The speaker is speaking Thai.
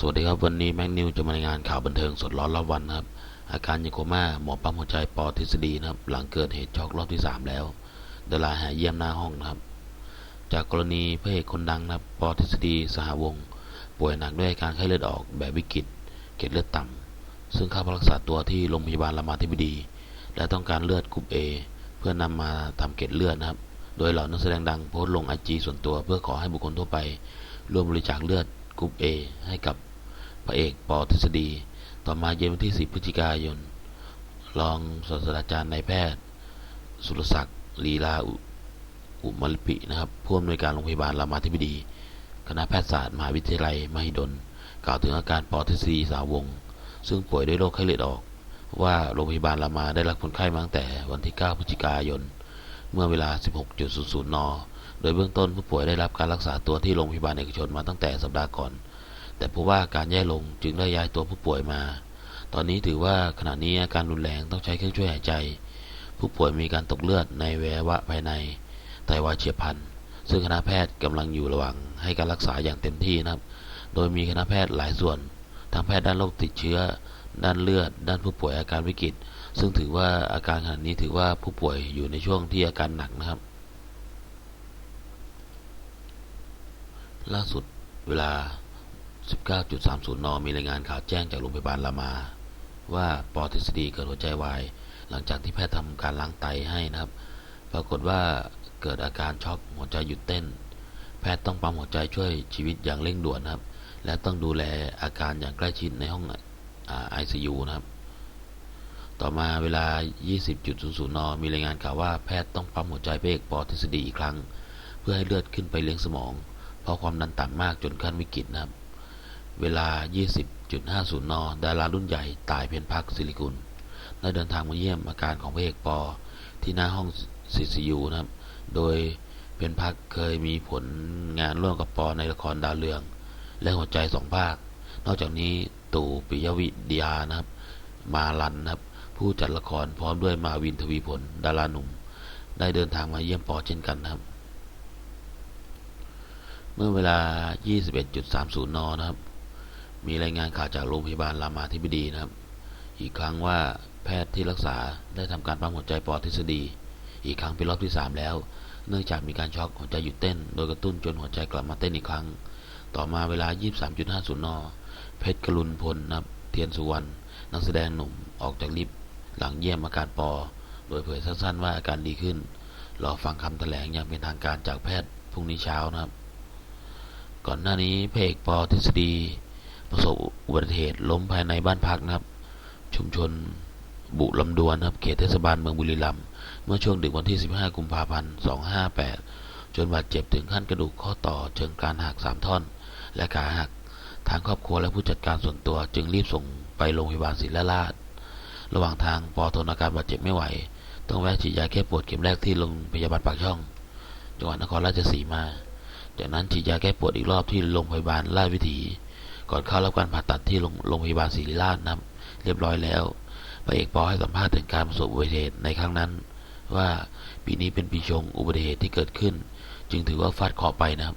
สวัสดีครับวันนี้แม็กนิวจะมารายงานข่าวบันเทิงสดร้อนรอบวันนะครับ อาการยังโคม่าหมอปั๊มหัวใจปอทฤษฎีนะครับ หลังเกิดเหตุช็อกรอบที่ 3 แล้วดาราหาเยี่ยมหน้าห้องนะครับ จากกรณีพระเอกคนดังนะครับปอทฤษฎีสหวง ป่วยหนักด้วยอาการไข้เลือดออกแบบวิกฤตเกล็ดเลือดต่ำซึ่งเข้ารักษาตัวที่โรงพยาบาลรามาธิบดี และต้องการเลือดกรุ๊ป A เพื่อนำมาทำเกล็ดเลือดนะครับ โดยเหล่านักแสดงดังโพสต์ลงไอจีส่วนตัว เพื่อขอให้บุคคลทั่วไปร่วมบริจาคเลือดกรุ๊ป A ให้กับ พระเอกปอทฤษฎี ต่อมาเย็นวันที่ 10 พฤศจิกายน รองศาสตราจารย์นายแพทย์ สุรศักดิ์ลีลาอุอุมลิปินะครับผู้อำนวยการโรงพยาบาลรามาธิบดี คณะแพทยศาสตร์มหาวิทยาลัยมหิดล กล่าวถึงอาการปอทฤษฎีสาวง ซึ่งป่วยด้วยโรคไข้เลือดออก ว่าโรงพยาบาลรามาได้รับคนไข้มาตั้งแต่วันที่ 9 พฤศจิกายน เมื่อเวลา 16.00 น โดยเบื้องต้นผู้ป่วยได้รับการรักษาตัวที่โรงพยาบาลเอกชนมาตั้งแต่สัปดาห์ก่อน แต่พบว่าอาการแย่ลงจึงได้ย้ายตัวผู้ป่วยมา ตอนนี้ถือว่าขณะนี้อาการรุนแรงต้องใช้เครื่องช่วยหายใจ ผู้ป่วยมีการตกเลือดในแววะภายในไตวายเฉียบพลัน ซึ่งคณะแพทย์กำลังอยู่ระหว่างให้การรักษาอย่างเต็มที่นะครับ โดยมีคณะแพทย์หลายส่วนทั้งแพทย์ด้านโรคติดเชื้อ ด้านเลือด ด้านผู้ป่วยอาการวิกฤต ซึ่งถือว่าอาการขณะนี้ถือว่าผู้ป่วยอยู่ในช่วงที่อาการหนักนะครับ ล่าสุดเวลา 19.30 น มีรายงานข่าวแจ้งจากโรงพยาบาลรามา ว่าปอทฤษฎีเกิดหัวใจวาย หลังจากที่แพทย์ทำการล้างไตให้นะครับ ปรากฏว่าเกิดอาการช็อกหัวใจหยุดเต้น แพทย์ต้องปั๊มหัวใจช่วยชีวิตอย่างเร่งด่วนนะครับ และต้องดูแลอาการอย่างใกล้ชิดในห้องไอซียูนะครับ ต่อมาเวลา 20.00 น มีรายงานข่าวว่าแพทย์ต้องปั๊มหัวใจพระเอกปอทฤษฎีอีกครั้ง เพื่อให้เลือดขึ้นไปเลี้ยงสมอง เพราะความดันต่ำมากจนขั้นวิกฤตนะครับ เวลา 20.50 น ดารารุ่นใหญ่ ตายเพียนพักศิริกุล ได้เดินทางมาเยี่ยมอาการของพระเอกปอ ที่หน้าห้อง CCU นะครับ โดยเพียนพักเคยมีผลงานร่วมกับปอในละครดาวเรือง และหัวใจสองภาค นอกจากนี้ตู่ปิยวิทยานะครับ มาลันนะครับ ผู้จัดละครพร้อมด้วยมาวินทวีผล ดาราหนุ่ม ได้เดินทางมาเยี่ยมปอเช่นกันนะครับ เมื่อเวลา 21.30 น นะครับ มีรายงานข่าวจากโรงพยาบาลรามาธิบดีนะครับ อีกครั้งว่าแพทย์ที่รักษาได้ทำการปั๊มหัวใจปอทฤษฎี อีกครั้งเป็นรอบที่ 3 แล้ว เนื่องจากมีการช็อกหัวใจหยุดเต้น โดยกระตุ้นจนหัวใจกลับมาเต้นอีกครั้ง ต่อมาเวลา 23.50 น เพชรกรุณพลนะครับเทียนสุวรรณนักแสดงหนุ่มออกจากลิฟต์หลังเยี่ยมอาการปอ โดยเผยสั้นๆว่าอาการดีขึ้น รอฟังคำแถลงอย่างเป็นทางการจากแพทย์พรุ่งนี้เช้านะครับ ก่อนหน้านี้พระเอกปอทฤษฎี ประสบอุบัติเหตุล้มภายในบ้านพักนะครับ ชุมชนบุลำดวนครับเขตเทศบาลเมืองบุรีรัมย์เมื่อช่วงดึกวันที่ 15 กุมภาพันธ์ 258 จนบาดเจ็บถึงขั้นกระดูกข้อต่อเชิงกรานหัก 3 ท่อน และขาหัก ทางครอบครัวและผู้จัดการส่วนตัวจึงรีบส่งไปโรงพยาบาลศิริราช ระหว่างทางปอทนอาการบาดเจ็บไม่ไหว ต้องแวะฉีดยาแก้ปวดเข็มแรกที่โรงพยาบาลปากช่อง จังหวัดนครราชสีมา จากนั้นฉีดยาแก้ปวดอีกรอบที่โรงพยาบาลราชวิถี ก่อนเข้ารับการผ่าตัดที่โรงพยาบาลศิริราชนะครับ เรียบร้อยแล้วพระเอกปอให้สัมภาษณ์ถึงการประสบอุบัติเหตุในครั้งนั้น ว่าปีนี้เป็นปีชงอุบัติเหตุที่เกิดขึ้น จึงถือว่าฟาดเคราะห์ไปนะครับ